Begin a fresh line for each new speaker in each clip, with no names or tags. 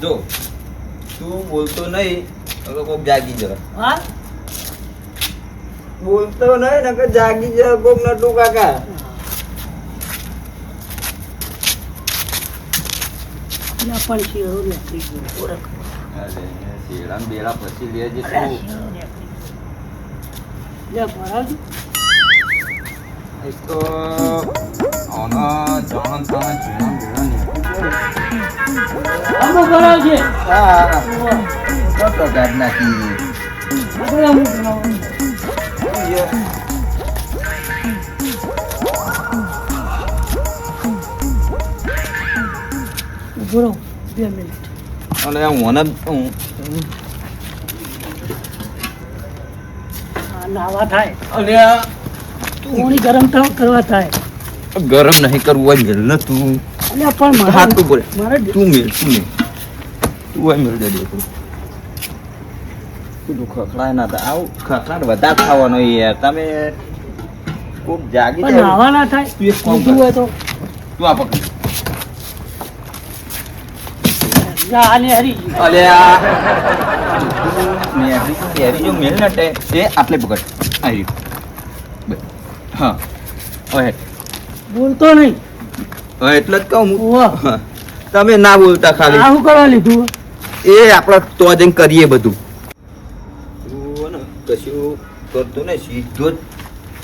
જો તું બોલતો નહીં તો કોક જાગી જરા
હા?
બોલતો નહીં નકર જાગી જવા કોક નટુ કાકા.
પણ શેરો નીકળી ગયો ઓળખ.
શેડા બેડા પછી લેજે તું
શેરો. લે ભરાવજો
એક તો આના જાણ તાણા ચીણા બેડા
અમુક છે
હા તો ગાડ નાખી
અમુક ભરાવવાનું. ઊભો રહો, બે મિનિટ.
અને મને
નાવા થાય.
અને
પાણી ગરમ કરવા થાય.
ગરમ નહીં કરવું હોય ને તું.
અલ્યા પણ
હાથ તો બોલે તું મિલ. તું ખખડાય ના તા આવું ખખડાટ વધારે ખાવાનો યાર. તમે ખૂબ જાગી
પણ
જાવ
ના થાય.
તું એક કામ
હોય તો.
તું આ પકડ.
બોલતો નહીં.
હા એટલે જ કહું હું. તમે ના બોલતા ખાલી.
શું કરવા લીધું?
એ આપણે તો જઈને કરીએ બધું. કશું કરતો ને સીધો જ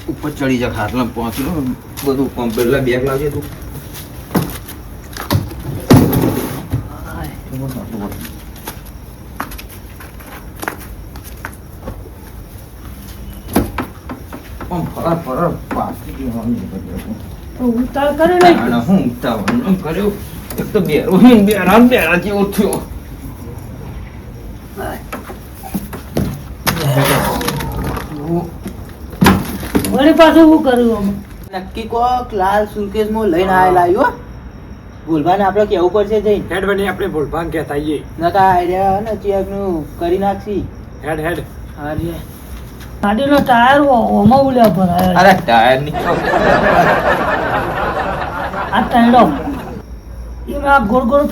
ઉપર ચડી જા ખાટલા પહોંચ્યો બધું કમ્પ્યુટર બેગ લાવજે તું.
હાય.
આમ ફરા ફરા પાછી જવાનું
ઉતાર કરે ને?
આને હું ઉતાવળ કર્યો? એક તો બે રોહિન બે રામ બે રાજી ઉઠ્યો.
વળી પાછું શું કર્યું
નક્કી કોક લાલ સુરકેશમાં લઈને આયેલા આવ્યો ભૂલભાને આપણે કેવું પડશે જઈને.
હેડ બની આપણે ભૂલભાન કહેતા આવીએ
નકા આઈડિયા ને ચેકનું કરી નાખશી.
હેડ હેડ.
હારી
ગાડીનો ટાયર ઓમાં ઉલ્યા ભરાય
અરે ટાયરની
આ ટાયરો એમાં આ ગોળ ગોળ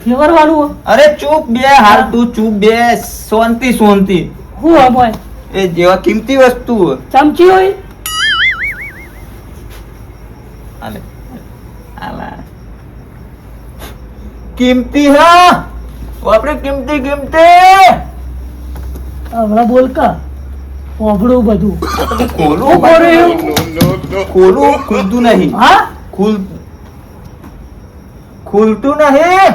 ફેવરવાનું.
અરે ચૂપ બે હાલ તું ચૂપ બે શાંતિ શાંતિ
હું હોય
એ જેવા કિંમતી વસ્તુ
ચમચી હોય
આલે આલા કિંમતી હા આપણે કિંમતી કિંમતી
હમણાં બોલ કા બધું.
ખોલું ખોલું ખુલતું નહીં.
હા?
ખુલ ખુલતું નહીં.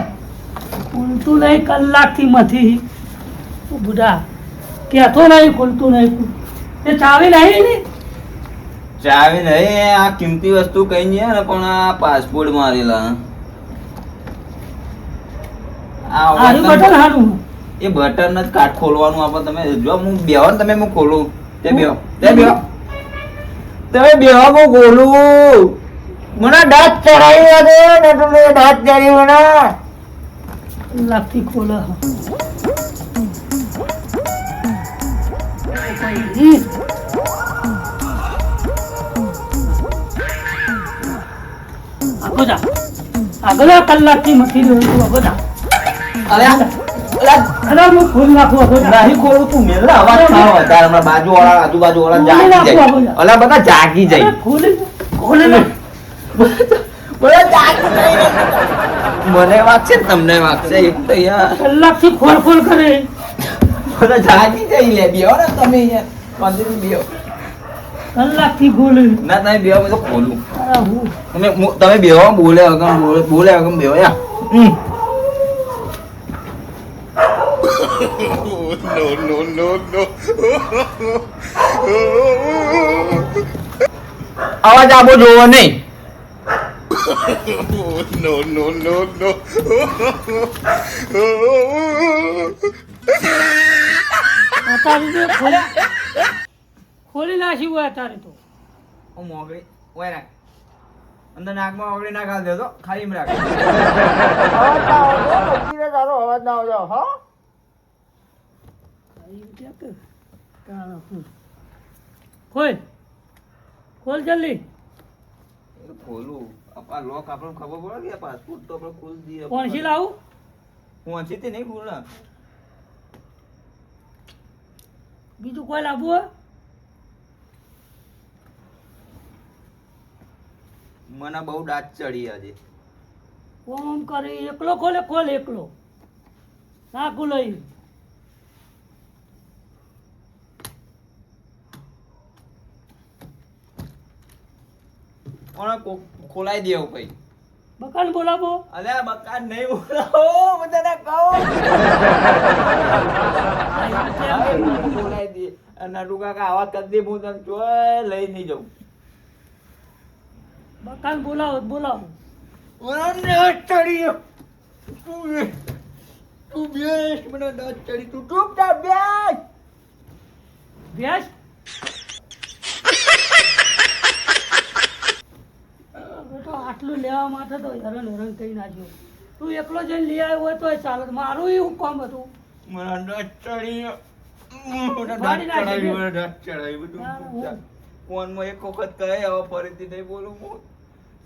ખુલતું નહીં કલાકથી મથી. બુઢા કહેતો નહીં ખુલતું નહીં. એ ચાવી નહીં ને
ચાવી નહીં આ કિંમતી વસ્તુ કઈ નહીં ને પણ આ પાસપોર્ટ મારેલા. આ
હારું બટન હારું.
એ બટન જ કાટ ખોલવાનું આપણે તમે જો હું બેહો ને તમે હું ખોલું. તે બેહો. તે બેહો. તમે બેહો હું ખોલું. મને દાંત ચડાવી દે ને તમે દાંત ચડી મને
કલાકથી ખોલે. આગળ કલાકથી મથી રહ્યો છું આગો
જાગી જાય. મને વાગશે તમને વાગશે એક તો યાર.
કલાકથી ખોલ ખોલ કરે.
બધા જાગી જાય લે બેહો ને તમે યાર બેહો.
કલાકથી ખોલે.
ના તમે બેહો તો ખોલું.
હું
તમે બેહો બેહો બોલે અગમ બોલે બોલે અગમ બેહો યા હમ. અવાજ આપો જોવો નહીં
અત્યારે તો ખોલી ખોલી નાખી હોય અત્યારે તો
ઓ મોગળી ઓય રાખ અંદર નાકમાં ઓગળી ના ખાલ દેતો ખાલી એમ રાખ તારો અવાજ ના આવજો હો
આવી ગયા કે? તાણ હું. ખોલ. ખોલ જલ્દી.
ખોલું. આ લોક આપણને ખબર પડે કે પાસપોર્ટ તો આપણે ખોલી દઈએ.
કોણસી લાવું?
પહોંચી નહીં બોલ
બીજું કોઈ લાવવું હોય?
મને બહુ દાંત ચડી આજે
ઓમ કરી? એકલો ખોલે? ખોલ એકલો. ના લઈ.
પણ ખોલાઈ દેવું કઈ?
બકાન બોલાવો.
અલે બકાન નહીં બોલાવો તને કહું ખોલાઈ દે નટુ કાકા આવા કરી દે હું તને ચોય લઈ નહીં જાઉં
બકાન બોલાવો બોલાવો.
મને દાંત ચડી તું બેસ મને દાંત ચડી. તું ચૂપચાપ બેસ.
ભેંસ બેટો આટલું લેવા માટે તો હેરણ હેરાન કરી નાખ્યો. તું એકલો જઈને લઈ આવ્યો હોય તો ચાલે મારું એવું કામ હતું.
દાંત ચડી ફોનમાં એક વખત કહે હવે ફરીથી નહીં બોલું હું.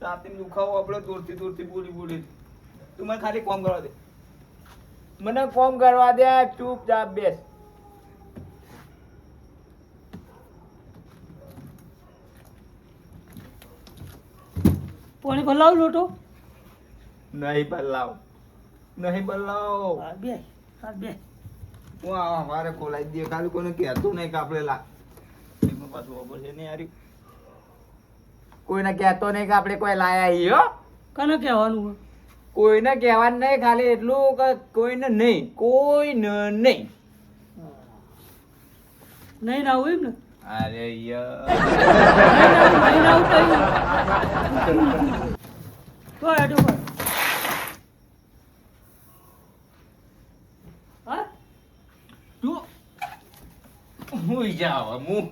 છાતીમાં દુખાવો આપણે દૂરથી દૂરથી બોલી બોલી. તું મને ખાલી કોમ કરવા દે. મને કોમ કરવા દે ચૂપચાપ બેસ.
પાણી ભલાવ લોટો.
નહીં બદલાવ નહીં બદલાવ
હા, બે હા, બે.
હું આ અમારે ખોલાઈ દે ખાલી કોઈને કહેતું નહીં કે આપણે લા એમાં પાછું ખબર છે નહીં યારી કોઈને કહેતો નહીં કે આપણે કોઈ લાયા છીએ હો.
કોને કહેવાનું
કોઈને કહેવાનું નહીં ખાલી એટલું કે કોઈને નહીં. કોઈને નહીં.
નહીં ના હોય એમ ને?
અરે
હા
જાવ હું.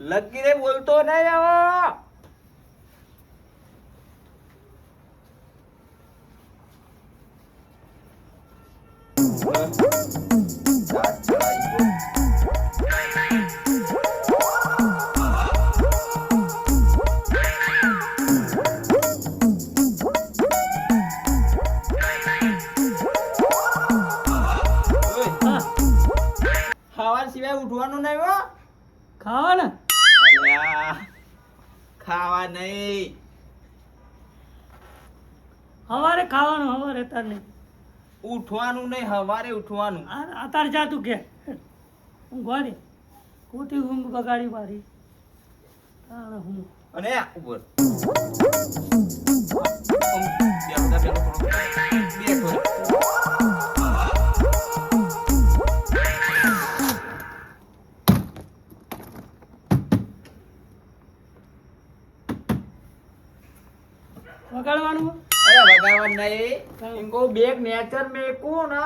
લગી રે બોલતો નહીં હવે Woo! ઉઠવાનું નહીં હવારે ઉઠવાનું.
અતાર જા તું કે? ઊંઘવા દે ખોટી ઊંઘ બગાડી મારી. હું?
અને ઉપર.
વગાડવાનું?
અરે વગાડવાનું નહીં. એમ કહું નેચર મેકું ને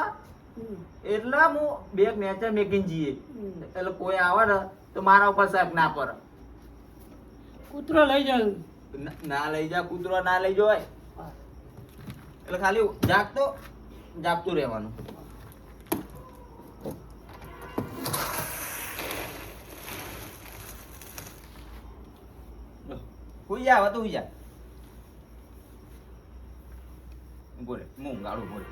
હમ.
એટલે હું નેચર કોઈ આવે ને તો મારા ઉપર શક ના પર
કૂતરો લઈ જાવ
ના- ના લઈ જા કૂતરો ના લઈ જવાય. એટલે ખાલી જાગતો જાગતું રહેવાનું. હુઈ જા હવે તો હુઈ જા. બોલે હું ગાડું બોલે.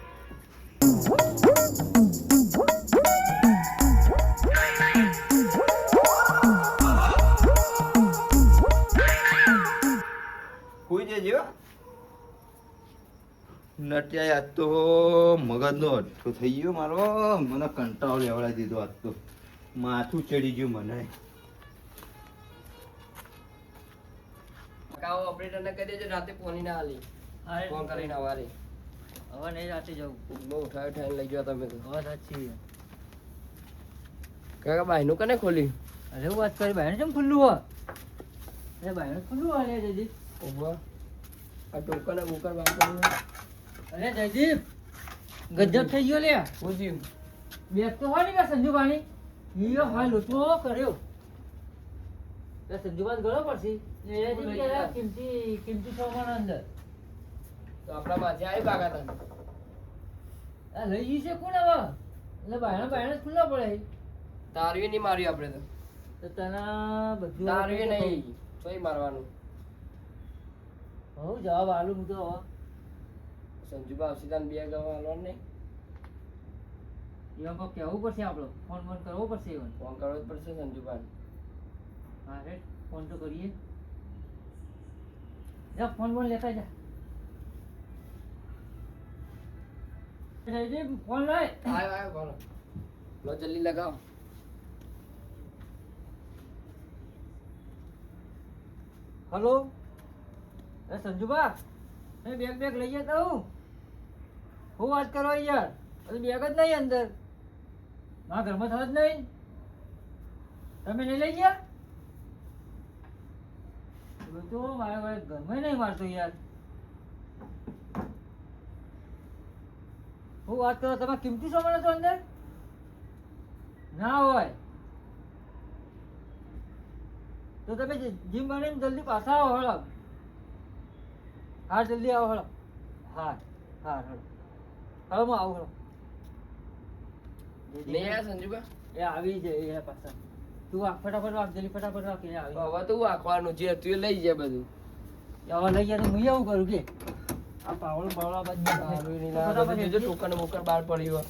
કોઈ જજો નટિયા આજ તો મગજનો અઠ્ઠો થઈ ગયો મારો. મને કંટાળો લેવડાવી દીધો આજ તો. માથું ચડી ગયું મને.
કાઓ ઓપરેટરને કહી દેજો રાતે પોની ના આલી ફોન કરીને અવારે
હવે નહીં રાતે જવું.
બહુ ઉઠાવી ઉઠાવીને લઈ ગયો તમે તો.
હવે સાચી
કાકા બાયનું કને ખોલી
અરે વાત કરી ભાઈ કેમ ખુલ્લું હોય? અરે ભાઈ ખુલ્લું હોય રે જયદીપ.
ઊભા. આ ટોકન ને બુકર
અરે જયદીપ ગજબ થઈ ગયો લે.
હું થયું
બેગ તો હોય ને ઈયો હોય લૂંટવો કર્યો. તો સંજુભાન પડશે. કિંમતી કિંમતી સામાન અંદર.
તો આપણા માથે આવી તને.
આ લઈ જઈ છે કોણ હવે એટલે બાયણા બાયણા ખુલ્લા પડે
તારવી નહીં મારી આપણે તો.
તો તને બધું
તારવી નહીં. તોય મારવાનું.
હઉ જવાબ આલું હું તો હવે.
સંજુબા અક્ષિતાને બે ગવા હાલવાનું નહીં
એવા કોક કહેવું પડશે આપણો ફોન ફોન કરવો પડશે એવો
ફોન કરવો જ પડશે સંજુબાને
હા રેટ ફોન તો કરીએ. જા ફોન ફોન લેતા જા. ફોન
લો જલ્દી લગાવો
હલો? એ સંજુબા, એ બેગ બેગ લઈ જતા હું હું વાત કરો યાર હજુ બેગ જ નહીં અંદર. મારા ઘરમાં થવા જ નહીં? તમે નહીં લઈ ગયા? તો મારા ઘરમાં નહીં મારતો યાર. હું વાત કરો તમે કિંમતી સામાન છો અંદર? ના હોય. તો તમે જીમ બનાવીને જલ્દી પાછા આવો હળો. હા જલ્દી આવો હળો. હા હા હળો. હળો હું આવું હળો. એ આવી જાય એ પાછા. તું આ ફટાફટ વાગ જલ્દી ફટાફટ વાગ એ આવી
હવે તું આખવાનું જે એ લઈ જાય બધું.
હવે લઈ જાય હું આવું કરું કે આ પાવળ બાવળા બાદ
ટોકન મોકર બહાર પડ્યું